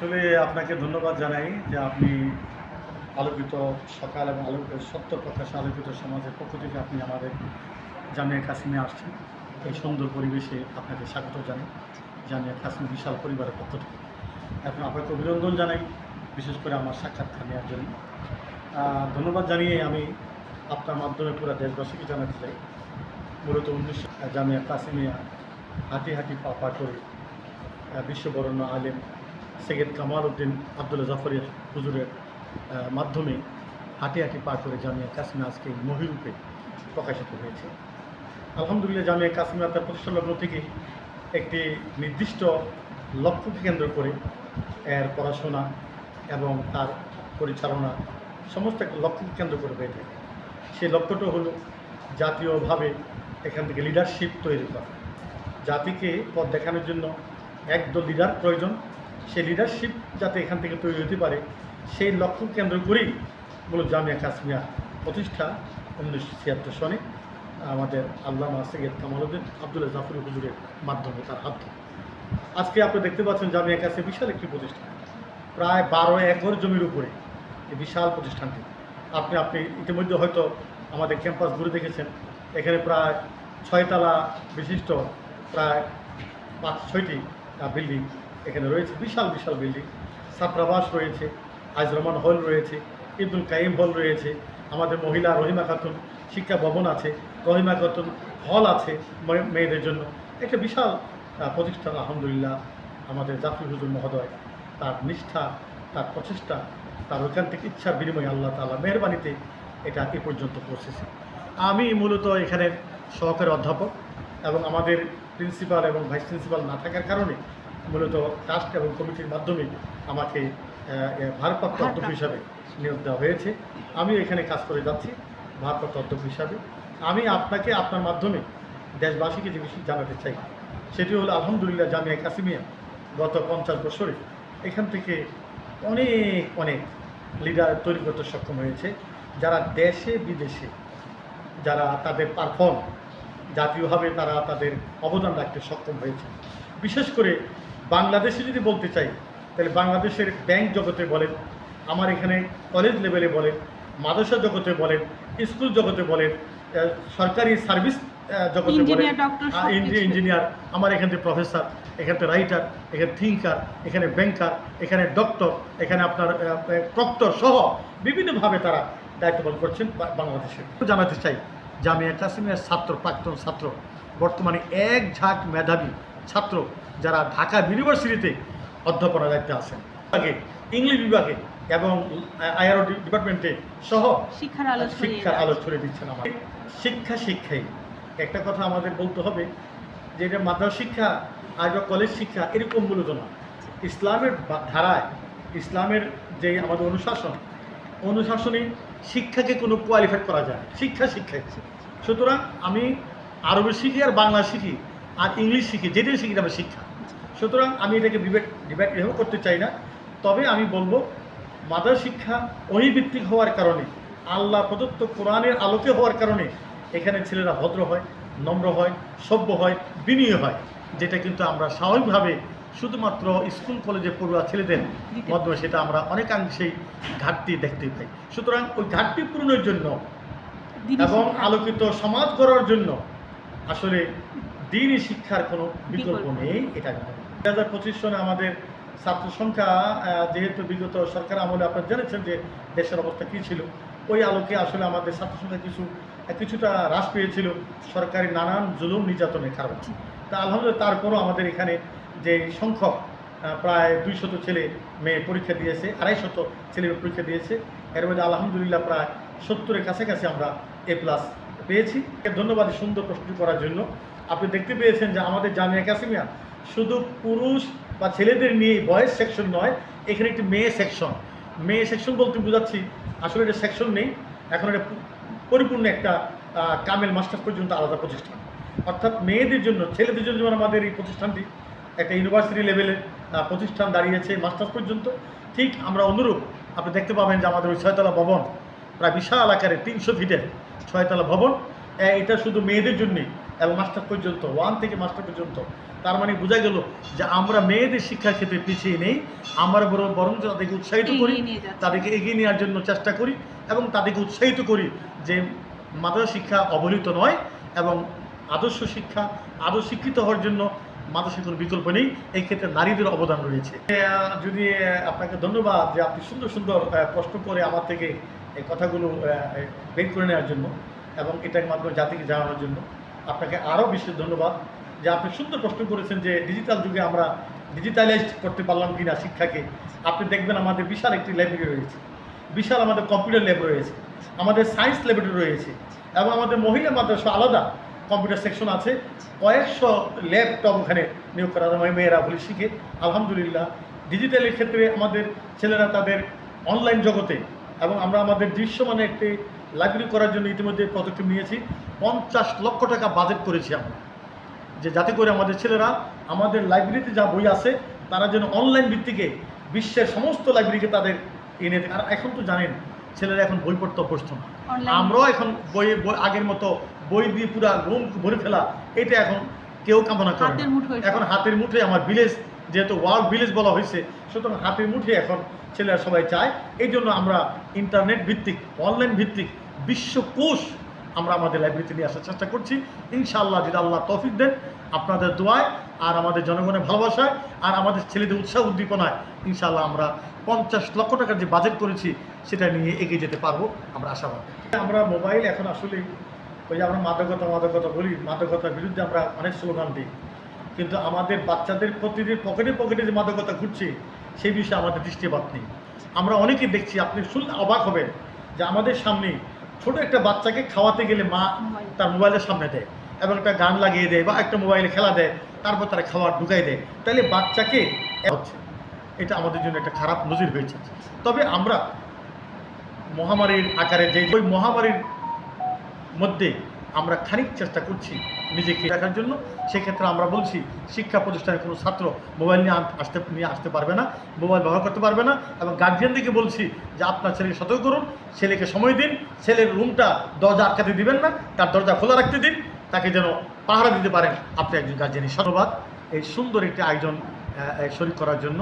আসলে আপনাকে ধন্যবাদ জানাই যে আপনি আলোকিত সকাল এবং আলোকিত সত্য প্রকাশ আলোকিত সমাজের পক্ষ থেকে আপনি আমাদের জামিয়া কাশ্মীরে আসছেন। এই সুন্দর পরিবেশে আপনাকে স্বাগত জানাই। জামিয়া কাশ্মীর বিশাল পরিবারের পক্ষ থেকে। এখন আপনাকে অভিনন্দন জানাই, বিশেষ করে আমার সাক্ষাৎকার নেওয়ার জন্য। ধন্যবাদ জানিয়ে আমি আপনার মাধ্যমে পুরো দেশবাসীকে জানাতে চাই। মূলত উনিশশো জামিয়া কাশ্মীরা হাঁটি হাঁটি পা পা করে বিশ্ববরণ্য আলেম সৈয়দ কামাল উদ্দিন আবদুল্লা জাফরিয়া হুজুরের মাধ্যমে হাঁটি হাঁটি পা করে জামিয়া কাশ্মীর আজকে এই মহিরূপে প্রকাশিত হয়েছে। আলহামদুলিল্লাহ, জামিয়া কাশ্মীর তার প্রতিষ্ঠা লগ্ন থেকে একটি নির্দিষ্ট লক্ষ্যকে কেন্দ্র করে এর পড়াশোনা এবং তার পরিচালনা সমস্ত একটা লক্ষ্যকে কেন্দ্র করে হয়ে থাকে। সেই লক্ষ্যটা হলো জাতীয়ভাবে এখান থেকে লিডারশিপ তৈরি করা। জাতিকে পথ দেখানোর জন্য একদল লিডার প্রয়োজন সেই লিডারশিপ যাতে এখান থেকে তৈরি হতে পারে, সেই লক্ষ্য কেন্দ্র করেই মূলত জামিয়া কাশ্মীরা প্রতিষ্ঠা উনিশশো ছিয়াত্তর সনে আমাদের আল্লামা সৈয়দ কামালুদ্দিন আবদুল্লাহ জাফর হুজুরের মাধ্যমে তার হাত ধরে। আজকে আপনি দেখতে পাচ্ছেন জামিয়া কাছে বিশাল একটি প্রতিষ্ঠান প্রায় বারো একর জমির উপরে এই বিশাল প্রতিষ্ঠানটি আপনি আপনি ইতিমধ্যে হয়তো আমাদের ক্যাম্পাস ঘুরে দেখেছেন, এখানে প্রায় ছয়তলা বিশিষ্ট, প্রায় পাঁচ ছয়টি বিল্ডিং এখানে রয়েছে বিশাল বিশাল বিল্ডিং। ছাত্রাবাস রয়েছে আজ রহমান হল রয়েছে, ইবনুল কাইম হল রয়েছে, আমাদের মহিলা রহিমা খাতুন শিক্ষা ভবন আছে, রহিমা খাতুন হল আছে মেয়েদের জন্য। একটা বিশাল প্রতিষ্ঠান, আলহামদুলিল্লাহ, আমাদের জাফর হুজুর মহোদয়, তার নিষ্ঠা, তার প্রচেষ্টা, তার ওইখান থেকে ইচ্ছার বিনিময়ে আল্লাহ তালা মেহরবানিতে এটা এ পর্যন্ত পৌঁছেছে। আমি মূলত এখানে সহকারী অধ্যাপক এবং আমাদের প্রিন্সিপাল এবং ভাইস প্রিন্সিপাল না থাকার কারণে মূলত ট্রাস্ট এবং কমিটির মাধ্যমে আমাকে ভারপ্রাপ্ত অধ্যক্ষ হিসাবে নিয়োগ দেওয়া হয়েছে। আমি এখানে কাজ করে যাচ্ছি ভারপ্রাপ্ত অধ্যক্ষ হিসাবে। আমি আপনাকে আপনার মাধ্যমে দেশবাসীকে যে বিষয় জানাতে চাই সেটি হলো আলহামদুলিল্লাহ জামিয়া কাসিমিয়া গত পঞ্চাশ বছরে এখান থেকে অনেক অনেক লিডার তৈরি করতে সক্ষম হয়েছে যারা দেশে বিদেশে যারা তাদের পারফর্ম জাতীয়ভাবে তারা তাদের অবদান রাখতে সক্ষম হয়েছে। বিশেষ করে বাংলাদেশে যদি বলতে চাই তাহলে বাংলাদেশের ব্যাংক জগতে বলেন আমার এখানে কলেজ লেভেলে বলেন মাদ্রাসা জগতে বলেন স্কুল জগতে বলেন সরকারি সার্ভিস জগতে বলেন। ইঞ্জিনিয়ার আমার এখান থেকে প্রফেসর এখান থেকে রাইটার এখানে থিঙ্কার এখানে ব্যাংকার এখানে ডক্টর এখানে আপনার প্রক্টর সহ বিভিন্নভাবে তারা দায়িত্ব পালন করছেন বাংলাদেশে জানাতে চাই জামিয়া কাশ্মীরের ছাত্র প্রাক্তন ছাত্র বর্তমানে এক ঝাঁক মেধাবী ছাত্র যারা ঢাকা ইউনিভার্সিটিতে অধ্যাপনার দায়িত্বে আছেন বিভাগে ইংলিশ বিভাগে এবং আইআরও ডিপার্টমেন্টে সহ শিক্ষার আলো শিক্ষার। আলো ছড়িয়ে দিচ্ছেন আমার শিক্ষা শিক্ষাই। একটা কথা আমাদের বলতে হবে যে এটা মাদ্রাসা শিক্ষা আর বা কলেজ শিক্ষা এরকম মূলত না। ইসলামের ধারায় ইসলামের যে আমাদের অনুশাসন অনুশাসনে শিক্ষাকে কোনো কোয়ালিফাই করা যায়। শিক্ষা শিক্ষাই। সুতরাং আমি আরবি শিখি আর বাংলা শিখি আর ইংলিশ শিখি যেটাই শিখি আমার শিক্ষা। সুতরাং আমি এটাকে ডিবেট ডিবেট এভাবে করতে চাই না। তবে আমি বলব মাদার শিক্ষা অহিভিত্তিক হওয়ার কারণে আল্লাহ প্রদত্ত কোরআনের আলোকে হওয়ার কারণে এখানে ছেলেরা ভদ্র হয় নম্র হয় সভ্য হয় বিনয়ী হয় যেটা কিন্তু আমরা স্বাভাবিকভাবে শুধুমাত্র স্কুল কলেজে পড়ুয়া ছেলেদের মাধ্যমে সেটা আমরা অনেকাংশেই ঘাটতি দেখতে পাই। সুতরাং ওই ঘাটতি পূরণের জন্য এবং আলোকিত সমাজ গড়ার জন্য আসলে দিনই শিক্ষার কোনো বিকল্প নেই এটা দু হাজার পঁচিশ সনে আমাদের ছাত্র সংখ্যা যেহেতু বিগত সরকার আমলে আপনারা জেনেছেন যে দেশের অবস্থা কী ছিল, ওই আলোকে আসলে আমাদের ছাত্র সংখ্যা কিছু, কিছুটা হ্রাস পেয়েছিল সরকারি নানান জুলুম নির্যাতনের কারণে। তা আলহামদুলিল্লাহ তারপরও আমাদের এখানে যে সংখ্যক প্রায় দুইশত ছেলে মেয়ে পরীক্ষা দিয়েছে আড়াই শত ছেলে পরীক্ষা দিয়েছে, এর মধ্যে আলহামদুলিল্লাহ প্রায় সত্তরের কাছাকাছি আমরা এ প্লাস পেয়েছি। ধন্যবাদ সুন্দর প্রশ্ন করার জন্য। আপনি দেখতে পেয়েছেন যে আমাদের জামিয়া কাসিমিয়া শুধু পুরুষ বা ছেলেদের নিয়ে বয়েজ সেকশন নয়, এখানে একটি মেয়ে সেকশন। মেয়ে সেকশন বলতে বোঝাচ্ছি, আসলে এটা সেকশন নেই। এখন এটা পরিপূর্ণ একটা কামেল মাস্টার পর্যন্ত আলাদা প্রতিষ্ঠান। অর্থাৎ মেয়েদের জন্য, ছেলেদের জন্য যেমন আমাদের এই প্রতিষ্ঠানটি একটা ইউনিভার্সিটি লেভেলে প্রতিষ্ঠান দাঁড়িয়েছে মাস্টার্স পর্যন্ত। ঠিক আমরা অনুরূপ, আপনি দেখতে পাবেন যে আমাদের ওই ছয়তলা ভবন প্রায় বিশাল আকারে তিনশো ফিটের ছয়তলা ভবন। এটা শুধু মেয়েদের জন্যই এবং মাস্টার পর্যন্ত ওয়ান থেকে মাস্টার পর্যন্ত। তার মানে বোঝা গেল যে আমরা মেয়েদের শিক্ষার ক্ষেত্রে পিছিয়ে নেই আমরা বরং বরং তাদেরকে উৎসাহিত করি। তাদেরকে এগিয়ে নেওয়ার জন্য চেষ্টা করি এবং তাদেরকে উৎসাহিত করি যে মাদ্রাসা শিক্ষা অবহেলিত নয় এবং আদর্শ শিক্ষা আদর্শ শিক্ষিত হওয়ার জন্য মাদ্রাসার কোনো বিকল্প নেই। এই ক্ষেত্রে নারীদের অবদান রয়েছে। যদি আপনাকে ধন্যবাদ যে আপনি সুন্দর সুন্দর প্রশ্ন করে আমার থেকে এই কথাগুলো বের করে নেওয়ার জন্য এবং এটার মাধ্যমে জাতিকে জানানোর জন্য। আপনাকে আরও বিশেষ ধন্যবাদ যে আপনি সুন্দর প্রশ্ন করেছেন যে ডিজিটাল যুগে আমরা ডিজিটালাইজড করতে পারলাম কি না শিক্ষাকে। আপনি দেখবেন আমাদের বিশাল একটি লাইব্রেরি রয়েছে। বিশাল আমাদের কম্পিউটার ল্যাব রয়েছে। আমাদের সায়েন্স ল্যাবরেটরি রয়েছে। এবং আমাদের মহিলা মাদ্রাসা আলাদা কম্পিউটার সেকশন আছে। কয়েকশো ল্যাপটপ ওখানে নিয়োগ করা হয় মেয়েরা বলে শিখে। আলহামদুলিল্লাহ ডিজিটালের ক্ষেত্রে আমাদের ছেলেরা তাদের অনলাইন জগতে এবং আমরা আমাদের দৃশ্যমানে একটি লাইব্রেরি করার জন্য ইতিমধ্যে পদক্ষেপ নিয়েছি। পঞ্চাশ লক্ষ টাকা বাজেট করেছি আমরা। যে যাতে করে আমাদের ছেলেরা আমাদের লাইব্রেরিতে যা বই আছে তারা যেন অনলাইন ভিত্তিকে বিশ্বের সমস্ত লাইব্রেরিকে তাদের এনে দেয়। আর এখন তো জানেন ছেলেরা এখন বই পড়তে অভ্যস্ত না। আমরাও এখন বই আগের মতো বই দিয়ে পুরা রুম ভরে ফেলা এটা এখন কেউ কামনা করে এখন হাতের মুঠে আমার ভিলেজ যেহেতু ওয়ার্ল্ড ভিলেজ বলা হয়েছে, সুতরাং হাতের মুঠে এখন ছেলেরা সবাই চায়। এই জন্য আমরা ইন্টারনেট ভিত্তিক অনলাইন ভিত্তিক বিশ্বকোষ আমরা আমাদের লাইব্রেরিতে নিয়ে আসার চেষ্টা করছি। ইনশাআল্লাহ যদি আল্লাহ তৌফিক দেন, আপনাদের দোয়ায় আর আমাদের জনগণের ভালোবাসায় আর আমাদের ছেলেদের উৎসাহ উদ্দীপনায় ইনশাআল্লাহ আমরা পঞ্চাশ লক্ষ টাকার যে বাজেট করেছি, সেটা নিয়ে এগিয়ে যেতে পারব আমরা আশাবাদ। আমরা মোবাইল এখন আসলে ওই যে আমরা মাদকতা মাদকতা বলি, মাদকতার বিরুদ্ধে আমরা অনেক স্লোগান দিই। কিন্তু আমাদের বাচ্চাদের প্রতিদিন পকেটে পকেটে যে মাদকতা ঘুরছে সেই বিষয়ে আমাদের দৃষ্টিপাত নেই। আমরা অনেকে দেখছি আপনি শুনলে অবাক হবেন যে আমাদের সামনে ছোট একটা বাচ্চাকে খাওয়াতে গেলে মা তার মোবাইলের সামনে দেয় এবং একটা গান লাগিয়ে দেয় বা একটা মোবাইলে খেলা দেয় তারপর তারা খাবার ঢুকাই দেয়। তাহলে বাচ্চাকে হচ্ছে এটা আমাদের জন্য একটা খারাপ নজির হয়েছে। তবে আমরা মহামারীর আকারে যে ওই মহামারীর মধ্যে আমরা খানিক চেষ্টা করছি নিজেকে রাখার জন্য। সেক্ষেত্রে আমরা বলছি, শিক্ষা প্রতিষ্ঠানের কোনো ছাত্র মোবাইল নিয়ে আসতে নিয়ে আসতে পারবে না, মোবাইল ব্যবহার করতে পারবে না এবং গার্জিয়ানদেরকে বলছি যে, আপনার ছেলেকে সতর্ক করুন, ছেলেকে সময় দিন, ছেলের রুমটা দরজা আটকাতে দিবেন না, তার দরজা খোলা রাখতে দিন, তাকে যেন পাহারা দিতে পারেন। আপনি একজন গার্জিয়ানের ধন্যবাদ। এই সুন্দর একটি আয়োজন শরীর করার জন্য।